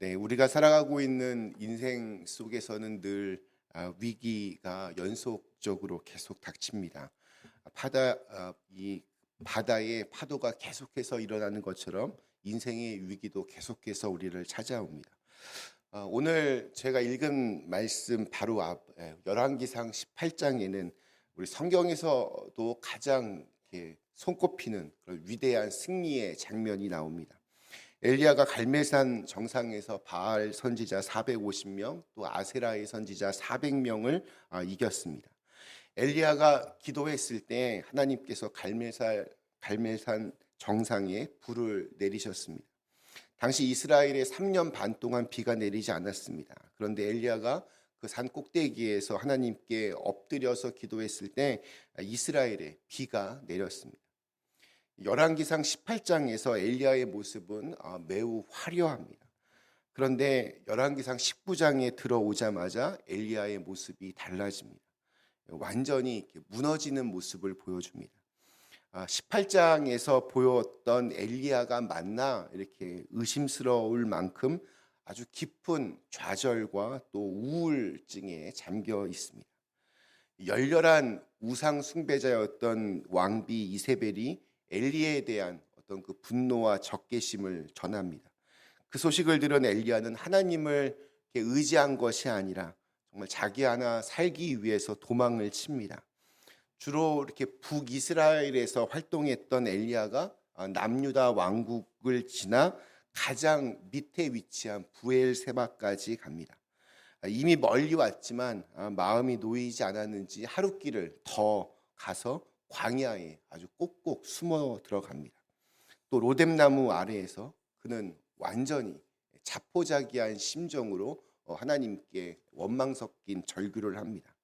네, 우리가 살아가고 있는 인생 속에서는 늘 아, 위기가 연속적으로 계속 닥칩니다. 바다 아, 이 바다의 파도가 계속해서 일어나는 것처럼 인생의 위기도 계속해서 우리를 찾아옵니다. 아, 오늘 제가 읽은 말씀 바로 앞 예, 열왕기상 18장에는 우리 성경에서도 가장 손꼽히는 그런 위대한 승리의 장면이 나옵니다. 엘리야가 갈멜산 정상에서 바알 선지자 450명 또 아세라의 선지자 400명을 아, 이겼습니다. 엘리야가 기도했을 때 하나님께서 갈멜산 갈멜산 정상에 불을 내리셨습니다. 당시 이스라엘에 3년 반 동안 비가 내리지 않았습니다. 그런데 엘리야가 그 산 꼭대기에서 하나님께 엎드려서 기도했을 때 이스라엘에 비가 내렸습니다. 열왕기상 18장에서 엘리야의 모습은 아, 매우 화려합니다. 그런데 열왕기상 19장에 들어오자마자 엘리야의 모습이 달라집니다. 완전히 무너지는 모습을 보여줍니다. 18장에서 아, 보였던 엘리야가 맞나 이렇게 의심스러울 만큼 아주 깊은 좌절과 또 우울증에 잠겨 있습니다. 열렬한 우상 숭배자였던 왕비 이세벨이 엘리야에 대한 어떤 그 분노와 적개심을 전합니다. 그 소식을 들은 엘리야는 하나님을 의지한 것이 아니라 정말 자기 하나 살기 위해서 도망을 칩니다. 주로 이렇게 북이스라엘에서 활동했던 엘리야가 남유다 왕국을 지나 가장 밑에 위치한 부엘세바까지 갑니다. 이미 멀리 왔지만 마음이 놓이지 않았는지 하루 길을 더 가서 광야에 아주 꼭꼭 숨어 들어갑니다. 또 로뎀나무 아래에서 그는 완전히 자포자기한 심정으로 어, 하나님께 원망 섞인 절규를 합니다.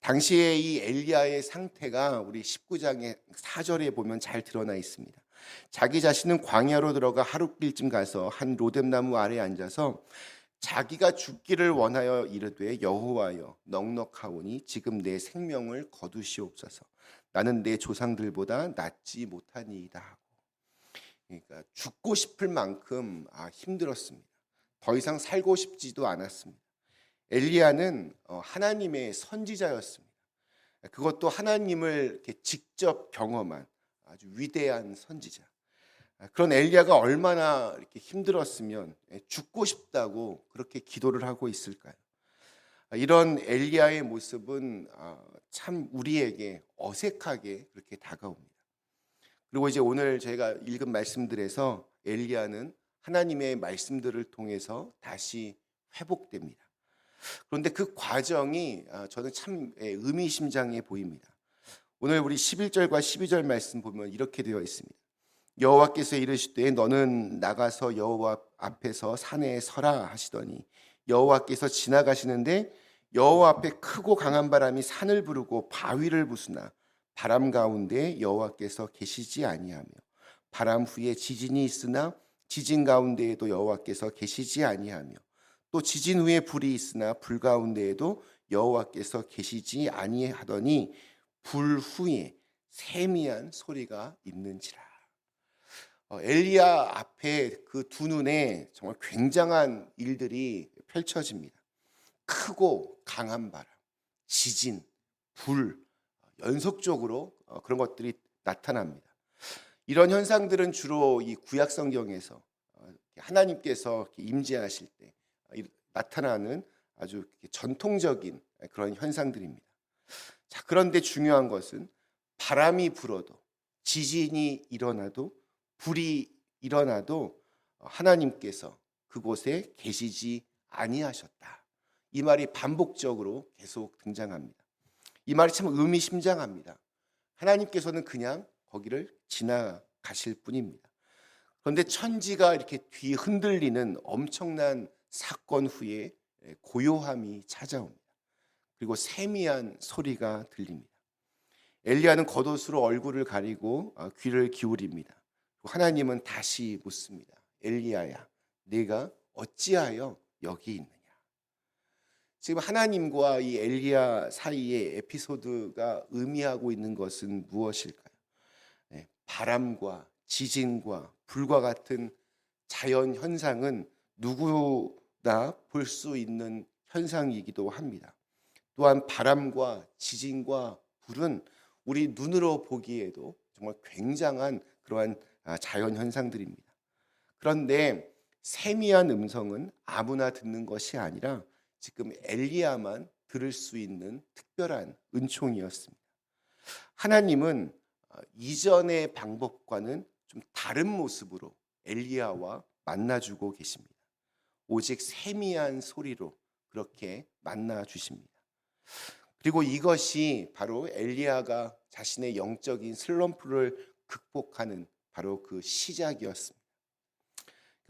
당시에 이 엘리야의 상태가 우리 19장의 4절에 보면 잘 드러나 있습니다. 자기 자신은 광야로 들어가 하룻길쯤 가서 한 로뎀나무 아래에 앉아서 자기가 죽기를 원하여 이르되 여호와여 넉넉하오니 지금 내 생명을 거두시옵소서. 나는 내 조상들보다 낫지 못하니이다. 그러니까 죽고 싶을 만큼 아, 힘들었습니다. 더 이상 살고 싶지도 않았습니다. 엘리야는 어, 하나님의 선지자였습니다. 그것도 하나님을 직접 경험한 아주 위대한 선지자. 아, 그런 엘리야가 얼마나 이렇게 힘들었으면 예, 죽고 싶다고 그렇게 기도를 하고 있을까요? 아, 이런 엘리야의 모습은 아, 참 우리에게 어색하게 그렇게 다가옵니다. 그리고 이제 오늘 제가 읽은 말씀들에서 엘리야는 하나님의 말씀들을 통해서 다시 회복됩니다. 그런데 그 과정이 저는 참 예, 의미심장해 보입니다. 오늘 우리 11절과 12절 말씀 보면 이렇게 되어 있습니다. 여호와께서 이르시되 너는 나가서 여호와 앞에서 산에 서라 하시더니 여호와께서 지나가시는데 여호와 앞에 크고 강한 바람이 산을 부르고 바위를 부수나 바람 가운데 여호와께서 계시지 아니하며 바람 후에 지진이 있으나 지진 가운데에도 여호와께서 계시지 아니하며 또 지진 후에 불이 있으나 불 가운데에도 여호와께서 계시지 아니하더니 불 후에 세미한 소리가 있는지라. 어, 엘리야 앞에 그 두 눈에 정말 굉장한 일들이 펼쳐집니다. 크고 강한 바람, 지진, 불, 연속적으로 어, 그런 것들이 나타납니다. 이런 현상들은 주로 이 구약 성경에서 어, 하나님께서 임재하실 때 나타나는 아주 전통적인 그런 현상들입니다. 자, 그런데 중요한 것은 바람이 불어도 지진이 일어나도 불이 일어나도 하나님께서 그곳에 계시지 아니하셨다. 이 말이 반복적으로 계속 등장합니다. 이 말이 참 의미심장합니다. 하나님께서는 그냥 거기를 지나가실 뿐입니다. 그런데 천지가 이렇게 뒤 흔들리는 엄청난 사건 후에 고요함이 찾아옵니다. 그리고 세미한 소리가 들립니다. 엘리야는 겉옷으로 얼굴을 가리고 어, 귀를 기울입니다. 하나님은 다시 묻습니다. 엘리야야, 네가 어찌하여 여기 있느냐? 지금 하나님과 이 엘리야 사이의 에피소드가 의미하고 있는 것은 무엇일까요? 네, 바람과 지진과 불과 같은 자연 현상은 누구나 볼 수 있는 현상이기도 합니다. 또한 바람과 지진과 불은 우리 눈으로 보기에도 정말 굉장한 그러한 아, 자연 현상들입니다. 그런데 세미한 음성은 아무나 듣는 것이 아니라 지금 엘리야만 들을 수 있는 특별한 은총이었습니다. 하나님은 어, 이전의 방법과는 좀 다른 모습으로 엘리야와 만나주고 계십니다. 오직 세미한 소리로 그렇게 만나 주십니다. 그리고 이것이 바로 엘리야가 자신의 영적인 슬럼프를 극복하는 바로 그 시작이었습니다.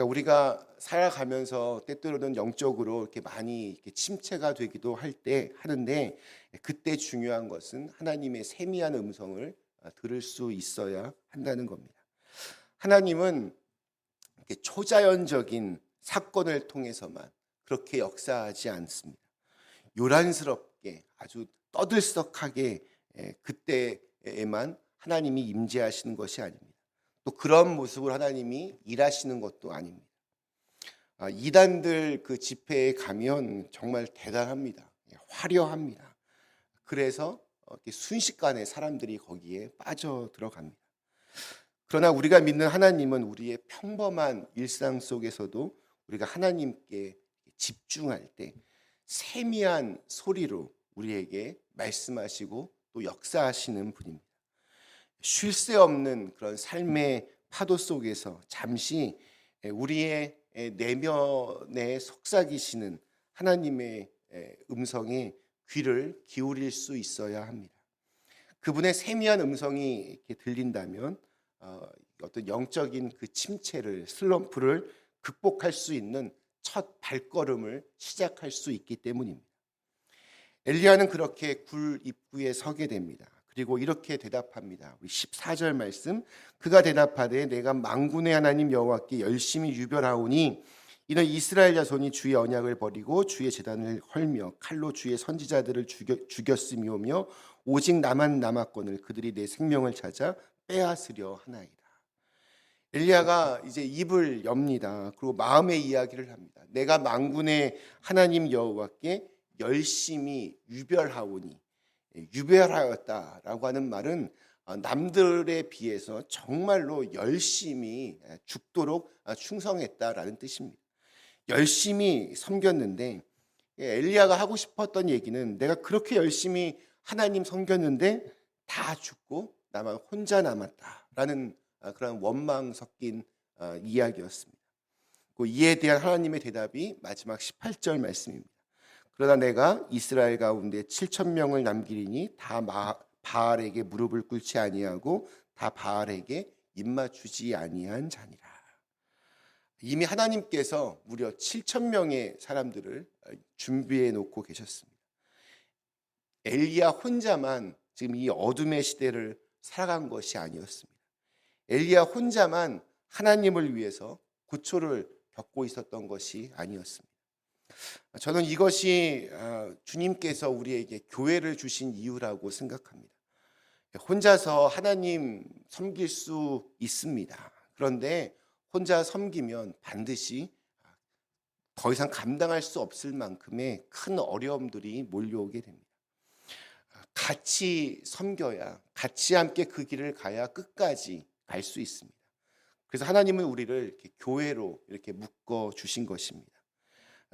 그러니까 우리가 살아가면서 때때로는 영적으로 이렇게 많이 이렇게 침체가 되기도 할 때 하는데 그때 중요한 것은 하나님의 세미한 음성을 아, 들을 수 있어야 한다는 겁니다. 하나님은 초자연적인 사건을 통해서만 그렇게 역사하지 않습니다. 요란스럽게 아주 떠들썩하게 그때에만 하나님이 임재하시는 것이 아닙니다. 또 그런 모습을 하나님이 일하시는 것도 아닙니다. 아, 이단들 그 집회에 가면 정말 대단합니다. 예, 화려합니다. 그래서 순식간에 사람들이 거기에 빠져 들어갑니다. 그러나 우리가 믿는 하나님은 우리의 평범한 일상 속에서도 우리가 하나님께 집중할 때 세미한 소리로 우리에게 말씀하시고 또 역사하시는 분입니다. 쉴 새 없는 그런 삶의 파도 속에서 잠시 우리의 내면에 속삭이시는 하나님의 음성에 귀를 기울일 수 있어야 합니다. 그분의 세미한 음성이 이렇게 들린다면 어, 어떤 영적인 그 침체를 슬럼프를 극복할 수 있는 첫 발걸음을 시작할 수 있기 때문입니다. 엘리야는 그렇게 굴 입구에 서게 됩니다. 그리고 이렇게 대답합니다. 우리 14절 말씀 그가 대답하되 내가 망군의 하나님 여호와께 열심히 유별하오니 이는 이스라엘 자손이 주의 언약을 버리고 주의 재단을 헐며 칼로 주의 선지자들을 죽여, 죽였음이오며 오직 나만 남았거늘 그들이 내 생명을 찾아 빼앗으려 하나이다. 엘리야가 이제 입을 엽니다. 그리고 마음의 이야기를 합니다. 내가 망군의 하나님 여호와께 열심히 유별하오니 예, 유별하였다라고 하는 말은 어, 남들에 비해서 정말로 열심히 예, 죽도록 아, 충성했다라는 뜻입니다. 열심히 섬겼는데 예, 엘리야가 하고 싶었던 얘기는 내가 그렇게 열심히 하나님 섬겼는데 다 죽고 나만 혼자 남았다라는 아, 그런 원망 섞인 아, 이야기였습니다. 그 이에 대한 하나님의 대답이 마지막 18절 말씀입니다. 그러나 내가 이스라엘 가운데 7천 명을 남기리니 다 바알에게 무릎을 꿇지 아니하고 다 바알에게 입맞추지 아니한 자니라. 이미 하나님께서 무려 7천 명의 사람들을 준비해 놓고 계셨습니다. 엘리야 혼자만 지금 이 어둠의 시대를 살아간 것이 아니었습니다. 엘리야 혼자만 하나님을 위해서 구초를 겪고 있었던 것이 아니었습니다. 저는 이것이 아, 주님께서 우리에게 교회를 주신 이유라고 생각합니다. 혼자서 하나님 섬길 수 있습니다. 그런데 혼자 섬기면 반드시 더 이상 감당할 수 없을 만큼의 큰 어려움들이 몰려오게 됩니다. 같이 섬겨야, 같이 함께 그 길을 가야 끝까지 갈 수 있습니다. 그래서 하나님은 우리를 이렇게 교회로 이렇게 묶어 주신 것입니다.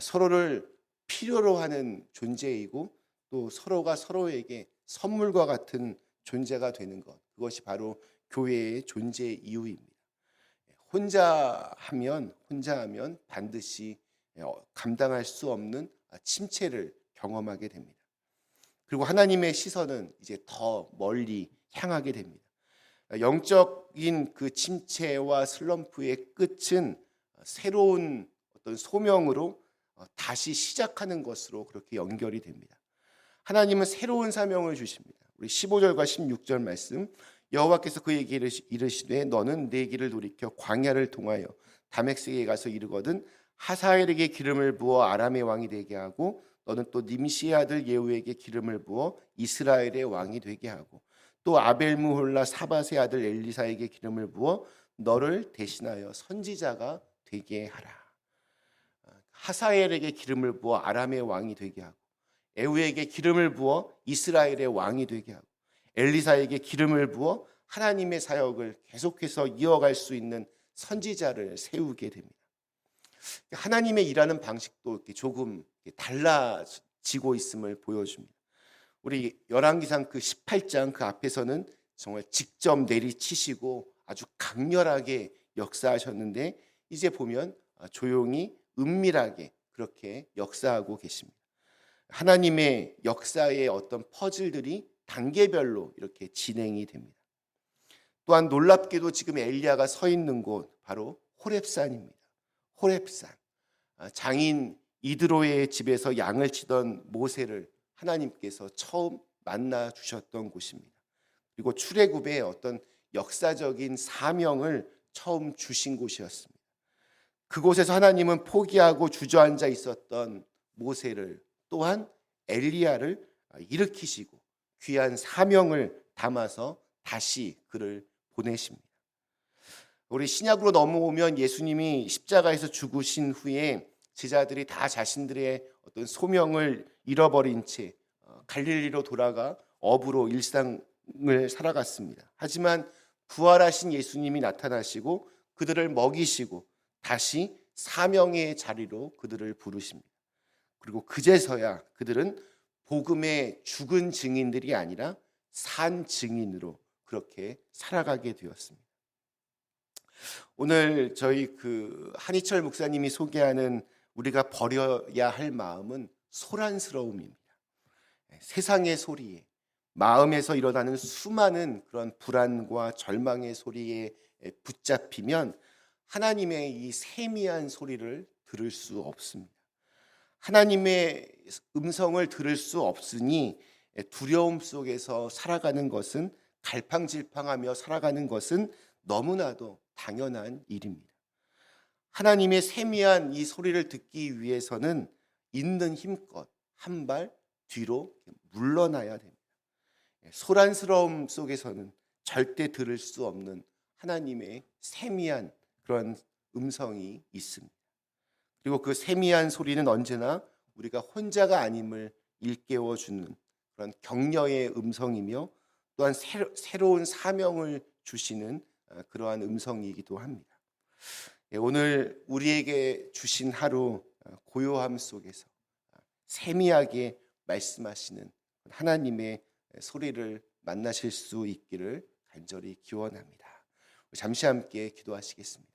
서로를 필요로 하는 존재이고 또 서로가 서로에게 선물과 같은 존재가 되는 것. 그것이 바로 교회의 존재 이유입니다. 혼자 하면 혼자 하면 반드시 어, 감당할 수 없는 침체를 경험하게 됩니다. 그리고 하나님의 시선은 이제 더 멀리 향하게 됩니다. 영적인 그 침체와 슬럼프의 끝은 새로운 어떤 소명으로 어, 다시 시작하는 것으로 그렇게 연결이 됩니다. 하나님은 새로운 사명을 주십니다. 우리 15절과 16절 말씀 여호와께서 그에게 이르시되 너는 내 길을 돌이켜 광야를 통하여 다메섹에 가서 이르거든 하사엘에게 기름을 부어 아람의 왕이 되게 하고 너는 또 님시의 아들 예후에게 기름을 부어 이스라엘의 왕이 되게 하고 또 아벨무홀라 사바의 아들 엘리사에게 기름을 부어 너를 대신하여 선지자가 되게 하라. 하사엘에게 기름을 부어 아람의 왕이 되게 하고 에우에게 기름을 부어 이스라엘의 왕이 되게 하고 엘리사에게 기름을 부어 하나님의 사역을 계속해서 이어갈 수 있는 선지자를 세우게 됩니다. 하나님의 일하는 방식도 조금 달라지고 있음을 보여줍니다. 우리 열왕기상 그 18장 그 앞에서는 정말 직접 내리치시고 아주 강렬하게 역사하셨는데 이제 보면 조용히 은밀하게 그렇게 역사하고 계십니다. 하나님의 역사의 어떤 퍼즐들이 단계별로 이렇게 진행이 됩니다. 또한 놀랍게도 지금 엘리야가 서 있는 곳 바로 호렙산입니다. 호렙산. 아, 장인 이드로의 집에서 양을 치던 모세를 하나님께서 처음 만나 주셨던 곳입니다. 그리고 출애굽의 어떤 역사적인 사명을 처음 주신 곳이었습니다. 그곳에서 하나님은 포기하고 주저앉아 있었던 모세를 또한 엘리야를 일으키시고 귀한 사명을 담아서 다시 그를 보내십니다. 우리 신약으로 넘어오면 예수님이 십자가에서 죽으신 후에 제자들이 다 자신들의 어떤 소명을 잃어버린 채 어, 갈릴리로 돌아가 업으로 일상을 살아갔습니다. 하지만 부활하신 예수님이 나타나시고 그들을 먹이시고 다시 사명의 자리로 그들을 부르십니다. 그리고 그제서야 그들은 복음의 죽은 증인들이 아니라 산 증인으로 그렇게 살아가게 되었습니다. 오늘 저희 그 한희철 목사님이 소개하는 우리가 버려야 할 마음은 소란스러움입니다. 세상의 소리에 마음에서 일어나는 수많은 그런 불안과 절망의 소리에 붙잡히면 하나님의 이 세미한 소리를 들을 수 없습니다. 하나님의 음성을 들을 수 없으니 두려움 속에서 살아가는 것은 갈팡질팡하며 살아가는 것은 너무나도 당연한 일입니다. 하나님의 세미한 이 소리를 듣기 위해서는 있는 힘껏 한 발 뒤로 물러나야 됩니다. 소란스러움 속에서는 절대 들을 수 없는 하나님의 세미한 그런 음성이 있습니다. 그리고 그 세미한 소리는 언제나 우리가 혼자가 아님을 일깨워 주는 그런 격려의 음성이며 또한 새로, 운 사명을 주시는 어, 그러한 음성이기도 합니다. 예, 오늘 우리에게 주신 하루 어, 고요함 속에서 어, 세미하게 말씀하시는 하나님의 소리를 만나실 수 있기를 간절히 기원합니다. 잠시 함께 기도하시겠습니다.